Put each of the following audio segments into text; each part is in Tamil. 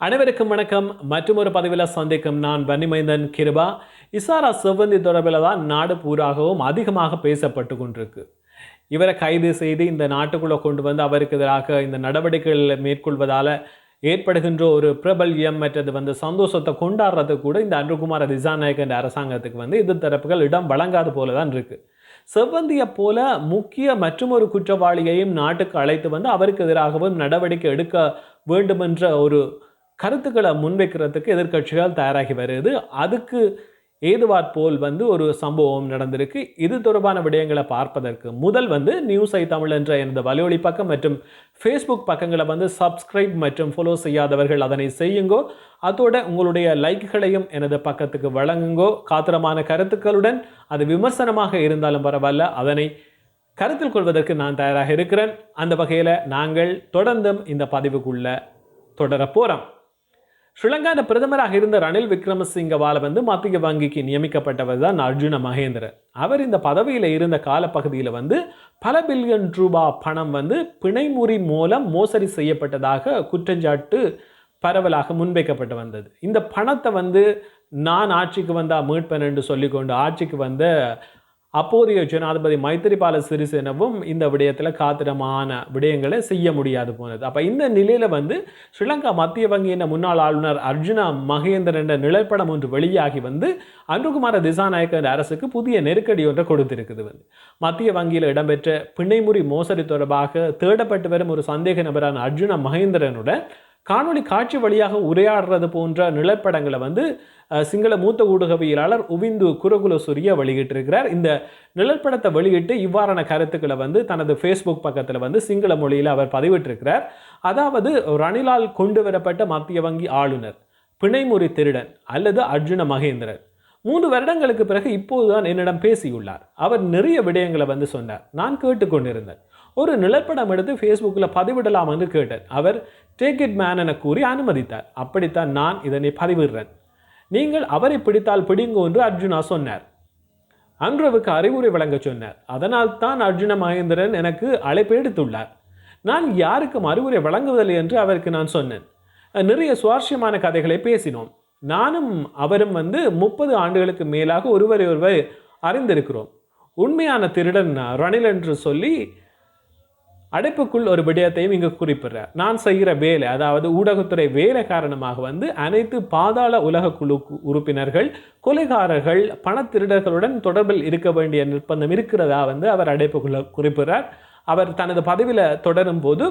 அனைவருக்கும் வணக்கம். மற்றும் ஒரு பதிவில் சந்திக்கும் நான் வன்னிமைந்தன் கிருபா. இசாரா செவ்வந்தி தொடர்பில் தான் நாடு பூராகவும் அதிகமாக பேசப்பட்டு கொண்டிருக்கு. இவரை கைது செய்து இந்த நாட்டுக்குள்ளே கொண்டு வந்து அவருக்கு எதிராக இந்த நடவடிக்கைகள் மேற்கொள்வதால் ஏற்படுகின்ற ஒரு பிரபல்யம் மற்றது வந்து சந்தோஷத்தை கொண்டாடுறது கூட இந்த அன்புகுமார திசாநாயக் என்ற அரசாங்கத்துக்கு வந்து எதிர் தரப்புகள் இடம் வழங்காது போல தான் இருக்குது செவ்வந்தியை போல முக்கிய மற்றும் ஒரு குற்றவாளியையும் நாட்டுக்கு அழைத்து வந்து அவருக்கு எதிராகவும் நடவடிக்கை எடுக்க வேண்டுமென்ற ஒரு கருத்துக்களை முன்வைக்கிறதுக்கு எதிர்க்கட்சிகள் தயாராகி வருது. அதுக்கு ஏதுவாற் போல் வந்து ஒரு சம்பவம் நடந்திருக்கு. இது தொடர்பான விடயங்களை பார்ப்பதற்கு முதல் வந்து நியூஸ் ஐ தமிழ் என்ற எனது வலியொலி பக்கம் மற்றும் ஃபேஸ்புக் பக்கங்களை வந்து சப்ஸ்கிரைப் மற்றும் ஃபாலோ செய்யாதவர்கள் அதனை செய்யுங்கோ. அதோட உங்களுடைய லைக்குகளையும் எனது பக்கத்துக்கு வழங்குங்கோ. காத்திரமான கருத்துக்களுடன் அது விமர்சனமாக இருந்தாலும் பரவாயில்ல. அதனை கருத்தில் கொள்வதற்கு நான் தயாராக இருக்கிறேன். அந்த வகையில் நாங்கள் தொடர்ந்தும் இந்த பதிவுக்குள்ள தொடரப் போகிறோம் ஸ்ரீலங்கான பிரதமராக இருந்த ரணில் விக்ரமசிங்கவால வந்து மத்திய வங்கிக்கு நியமிக்கப்பட்டவர் தான் அர்ஜுன மகேந்திரன். அவர் இந்த பதவியில் இருந்த காலப்பகுதியில் வந்து பல பில்லியன் ரூபா பணம் வந்து பிணைமுறி மூலம் மோசடி செய்யப்பட்டதாக குற்றஞ்சாட்டு பரவலாக முன்வைக்கப்பட்டு வந்தது. இந்த பணத்தை வந்து நான் ஆட்சிக்கு வந்தால் மீட்பேன் என்று சொல்லிக்கொண்டு ஆட்சிக்கு வந்த அப்போதைய ஜனாதிபதி மைத்திரிபால சிறிசேனவும் இந்த விடயத்தில் காத்திரமான விடயங்களை செய்ய முடியாது போனது. அப்போ இந்த நிலையில் வந்து ஸ்ரீலங்கா மத்திய வங்கியின் முன்னாள் ஆளுநர் அர்ஜுனா மகேந்திரன் என்ற நிலைப்படம் ஒன்று வெளியாகி வந்து அன்றுகுமார திசாநாயக்க என்ற அரசுக்கு புதிய நெருக்கடி ஒன்றை கொடுத்திருக்குது வந்து. மத்திய வங்கியில் இடம்பெற்ற பிணைமுறி மோசடி தொடர்பாக தேடப்பட்டு வரும் ஒரு சந்தேக நபரான அர்ஜுனா மகேந்திரனுடன் காணொளி காட்சி வழியாக உரையாடுறது போன்ற நிலப்படங்களை வந்து சிங்கள மூத்த ஊடகவியலாளர் உவிந்து குரகுலசூரிய வெளியிட்டிருக்கிறார். இந்த நிழற்படத்தை வெளியிட்டு இவ்வாறான கருத்துக்களை வந்து தனது ஃபேஸ்புக் பக்கத்தில் வந்து சிங்கள மொழியில் அவர் பதிவிட்டிருக்கிறார். அதாவது ரணிலால் கொண்டு வரப்பட்ட மத்திய வங்கி ஆளுநர் பிணைமுறி திருடன் அல்லது அர்ஜுன மகேந்திரன். மூன்று வருடங்களுக்கு பிறகு இப்போதுதான் என்னிடம் பேசியுள்ளார். அவர் நிறைய விடயங்களை வந்து சொன்னார். நான் கேட்டுக்கொண்டிருந்தேன். ஒரு நிலப்படம் எடுத்து ஃபேஸ்புக்கில் பதிவிடலாம் என்று கேட்டேன். அவர் டேக் இட் மேன் என கூறி அனுமதித்தார். அப்படித்தான் நான் இதனை பதிவிடுறேன். நீங்கள் அவரை பிடித்தால் பிடிங்கோ என்று அர்ஜுனா சொன்னார். அன்றுவுக்கு அறிவுரை வழங்க சொன்னார். அதனால் தான் அர்ஜுன மகேந்திரன் எனக்கு அழைப்பு எடுத்துள்ளார். நான் யாருக்கும் அறிவுரை வழங்குவதில்லை என்று அவருக்கு நான் சொன்னேன். நிறைய சுவாரஸ்யமான கதைகளை பேசினோம். நானும் அவரும் வந்து முப்பது ஆண்டுகளுக்கு மேலாக ஒருவரை ஒருவர் அறிந்திருக்கிறோம். உண்மையான திருடன் ரணில் என்று சொல்லி அடைப்புக்குள் ஒரு விடயத்தையும் இங்கு குறிப்பிடுறார். நான் செய்கிற வேலை அதாவது ஊடகத்துறை வேலை காரணமாக வந்து அனைத்து பாதாள உலக குழு உறுப்பினர்கள் கொலைகாரர்கள் பணத்திருடர்களுடன் தொடர்பில் இருக்க வேண்டிய நிர்பந்தம் இருக்கிறதா வந்து அவர் அடைப்புக்குள்ள குறிப்பிடுறார். அவர் தனது பதவியில் தொடரும் போது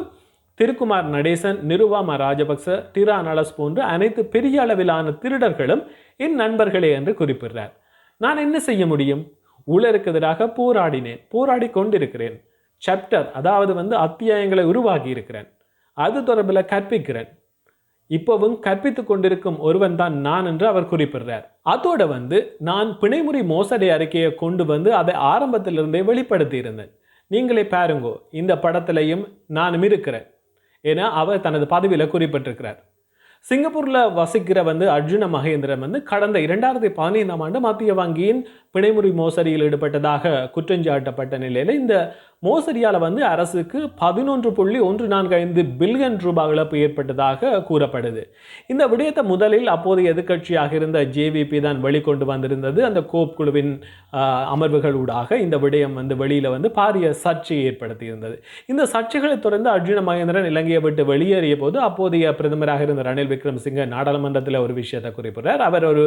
திருக்குமார் நடேசன் நிருவாமா ராஜபக்ச டிரா நலஸ் போன்ற அனைத்து பெரிய அளவிலான திருடர்களும் என் நண்பர்களே என்று குறிப்பிடுறார். நான் என்ன செய்ய முடியும்? ஊழலுக்கு எதிராக போராடினேன் போராடி கொண்டிருக்கிறேன். சாப்டர் அதாவது வந்து அத்தியாயங்களை உருவாக்கி இருக்கிறேன். அது தொடர்பில் கற்பிக்கிறேன். இப்போவும் கற்பித்துக் கொண்டிருக்கும் ஒருவன் தான் நான் என்று அவர் குறிப்பிடுறார். அதோட வந்து நான் பிணைமுறை மோசடி அறிக்கையை கொண்டு வந்து அதை ஆரம்பத்திலிருந்தே வெளிப்படுத்தி இருந்தேன் நீங்களே பாருங்கோ இந்த படத்திலையும் நானும் இருக்கிறேன் ஏன்னா அவர் தனது பதவியில் குறிப்பிட்டிருக்கிறார். சிங்கப்பூரில் வசிக்கிற வந்து அர்ஜுன மகேந்திரன் வந்து கடந்த இரண்டாயிரத்தி பதினைந்தாம் ஆண்டு மத்திய வங்கியின் பிணைமுறை மோசடியில் ஈடுபட்டதாக குற்றஞ்சாட்டப்பட்ட நிலையில் இந்த மோசடியால் வந்து அரசுக்கு பதினொன்று புள்ளி ஒன்று நான்கு ஐந்து பில்லியன் ரூபாய் இழப்பு ஏற்பட்டதாக கூறப்படுது. இந்த விடயத்தை முதலில் அப்போதைய எதிர்க்கட்சியாக இருந்த ஜேவிபி தான் வெளிக்கொண்டு வந்திருந்தது. அந்த கோப் குழுவின் அமர்வுகளூடாக இந்த விடயம் வந்து வெளியில் வந்து பாரிய சர்ச்சையை ஏற்படுத்தியிருந்தது. இந்த சர்ச்சைகளை தொடர்ந்து அர்ஜுன மகேந்திரன் இலங்கையை விட்டு வெளியேறிய போது அப்போதைய பிரதமராக இருந்த ரணில் விக்ரமசிங்க நாடாளுமன்றத்தில் ஒரு விஷயத்தை குறிப்பிடுறார். அவர் ஒரு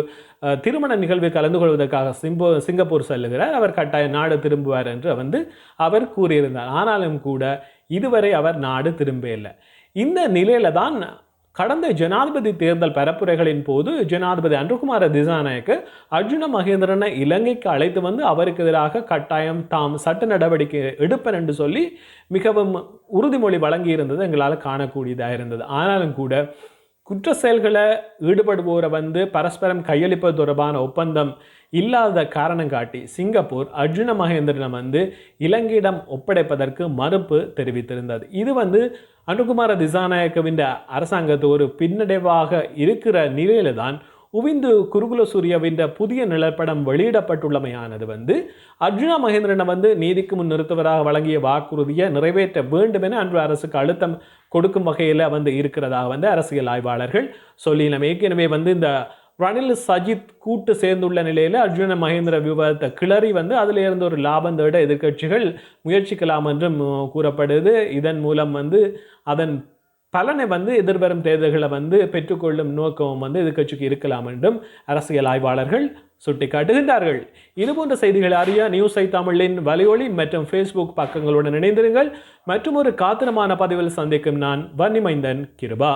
திருமண நிகழ்வில் கலந்து கொள்வதற்காக சிம்போ சிங்கப்பூர் செல்லுகிறார். அவர் கட்டாய நாடு திரும்புவார் என்று வந்து அவர் கூறியிருந்தார். ஆனாலும் கூட இதுவரை அவர் நாடு திரும்ப இல்லை. இந்த நிலையில தான் கடந்த ஜனாதிபதி தேர்தல் பரப்புரைகளின் போது ஜனாதிபதி அன்றுகுமார திசாநாயக்கு அர்ஜுன மகேந்திரனை இலங்கைக்கு அழைத்து வந்து அவருக்கு எதிராக கட்டாயம் தாம் சட்ட நடவடிக்கை எடுப்பேன் என்று சொல்லி மிகவும் உறுதிமொழி வழங்கியிருந்தது எங்களால் காணக்கூடியதாக இருந்தது. ஆனாலும் கூட குற்ற செயல்களை ஈடுபடுவோரை வந்து பரஸ்பரம் கையளிப்பது தொடர்பான ஒப்பந்தம் இல்லாத காரணம் காட்டி சிங்கப்பூர் அர்ஜுன மகேந்திரனை வந்து இலங்கையிடம் ஒப்படைப்பதற்கு மறுப்பு தெரிவித்திருந்தது. இது வந்து அனுகுமார திசாநாயக்கவின் அரசாங்கத்து ஒரு பின்னடைவாக இருக்கிற நிலையில தான் உவிந்து குருகுலசூரியவின் புதிய நிலப்படம் வெளியிடப்பட்டுள்ளமையானது வந்து அர்ஜுனா மகேந்திரனை வந்து நீதிக்கு முன் நிறுத்துவதாக வழங்கிய வாக்குறுதியை நிறைவேற்ற வேண்டும் என அன்று அரசுக்கு அழுத்தம் கொடுக்கும் வகையில் வந்து இருக்கிறதாக வந்து அரசியல் ஆய்வாளர்கள் சொல்லினோம் ஏற்கனவே வந்து இந்த ரணில் சஜித் கூட்டு சேர்ந்துள்ள நிலையில் அர்ஜுன மகேந்திர விவாதத்தை கிளறி வந்து அதில் இருந்து ஒரு லாபம் தேட எதிர்க்கட்சிகள் முயற்சிக்கலாம் என்றும் கூறப்படுது. இதன் மூலம் வந்து அதன் பலனை வந்து எதிர்வரும் தேர்தல்களை வந்து பெற்றுக்கொள்ளும் நோக்கமும் வந்து எதிர்க்கட்சிக்கு இருக்கலாம் என்றும் அரசியல் ஆய்வாளர்கள் சுட்டிக்காட்டுகின்றார்கள். இதுபோன்ற செய்திகள் அறிய நியூஸ் ஐ தமிழின் வலையொலி மற்றும் ஃபேஸ்புக் பக்கங்களுடன் இணைந்திருங்கள். மற்றும் ஒரு காத்திரமான பதிவில் சந்திக்கும் நான் வன்னிமைந்தன் கிருபா.